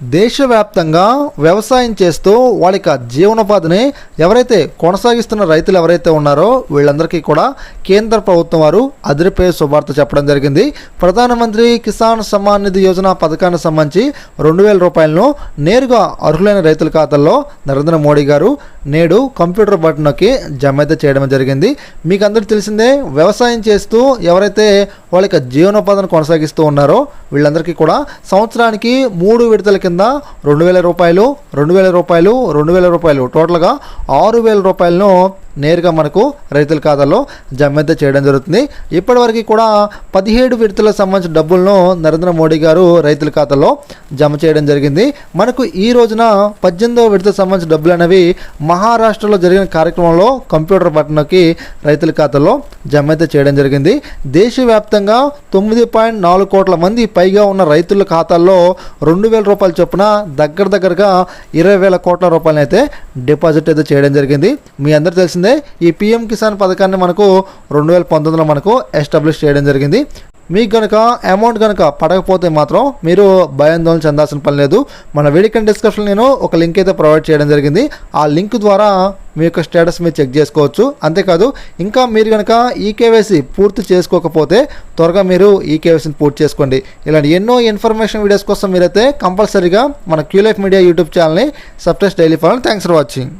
దేశవ్యాప్తంగా వ్యవసాయం చేస్తూ వాళ్ళ యొక్క జీవనోపాధిని ఎవరైతే కొనసాగిస్తున్న రైతులు ఎవరైతే ఉన్నారో వీళ్ళందరికీ కూడా కేంద్ర ప్రభుత్వం వారు అదిరిపోయే శుభార్త చెప్పడం జరిగింది. ప్రధానమంత్రి కిసాన్ సమ్మాన్ నిధి యోజన పథకానికి సంబంధించి రెండు వేల రూపాయలను నేరుగా అర్హులైన రైతుల ఖాతాల్లో నరేంద్ర మోడీ గారు నేడు కంప్యూటర్ బటన్ నొక్కి జమ అయితే చేయడం జరిగింది. మీకు అందరికీ తెలిసిందే వ్యవసాయం చేస్తూ ఎవరైతే వాళ్ళ యొక్క జీవనోపాధిని కొనసాగిస్తూ ఉన్నారో వీళ్ళందరికీ కూడా సంవత్సరానికి మూడు విడతల కింద రెండు వేల రూపాయలు రెండు వేల రూపాయలు రెండు వేల రూపాయలు టోటల్గా ఆరు వేల రూపాయలను నేరుగా మనకు రైతుల ఖాతాలో జమ అయితే చేయడం జరుగుతుంది. ఇప్పటివరకు కూడా పదిహేడు విడతలకు సంబంధించిన డబ్బులను నరేంద్ర మోడీ గారు రైతుల ఖాతాలో జమ చేయడం జరిగింది. మనకు ఈ రోజున పద్దెనిమిదవ విడతకు సంబంధించిన డబ్బులు అనేవి మహారాష్ట్రలో జరిగిన కార్యక్రమంలో కంప్యూటర్ బటన్కి రైతుల ఖాతాలో జమ అయితే చేయడం జరిగింది. దేశవ్యాప్తంగా తొమ్మిది పాయింట్ నాలుగు కోట్ల మంది పైగా ఉన్న రైతుల ఖాతాల్లో రెండు వేల రూపాయల చొప్పున దగ్గర దగ్గరగా ఇరవై వేల కోట్ల రూపాయలు అయితే డిపాజిట్ అయితే చేయడం జరిగింది. మీ అందరు తెలిసిందే ఈ పిఎం కిసాన్ పథకాన్ని మనకు రెండు వేల పంతొమ్మిదిలో మనకు ఎస్టాబ్లిష్ చేయడం జరిగింది. మీకు కనుక అమౌంట్ కనుక పడకపోతే మాత్రం మీరు భయాందోళన చెందాల్సిన పని లేదు. మన వేడికన్ డిస్క్రిప్షన్ నేను ఒక లింక్ అయితే ప్రొవైడ్ చేయడం జరిగింది. ఆ లింక్ ద్వారా మీ యొక్క స్టేటస్ మీరు చెక్ చేసుకోవచ్చు. అంతేకాదు ఇంకా మీరు కనుక ఈకేవైసీ పూర్తి చేసుకోకపోతే త్వరగా మీరు ఈకేవైసీని పూర్తి చేసుకోండి. ఇలాంటి ఎన్నో ఇన్ఫర్మేషన్ వీడియోస్ కోసం మీరైతే కంపల్సరీగా మన క్యూలైఫ్ మీడియా యూట్యూబ్ ఛానల్ని subscribe daily follow thanks for watching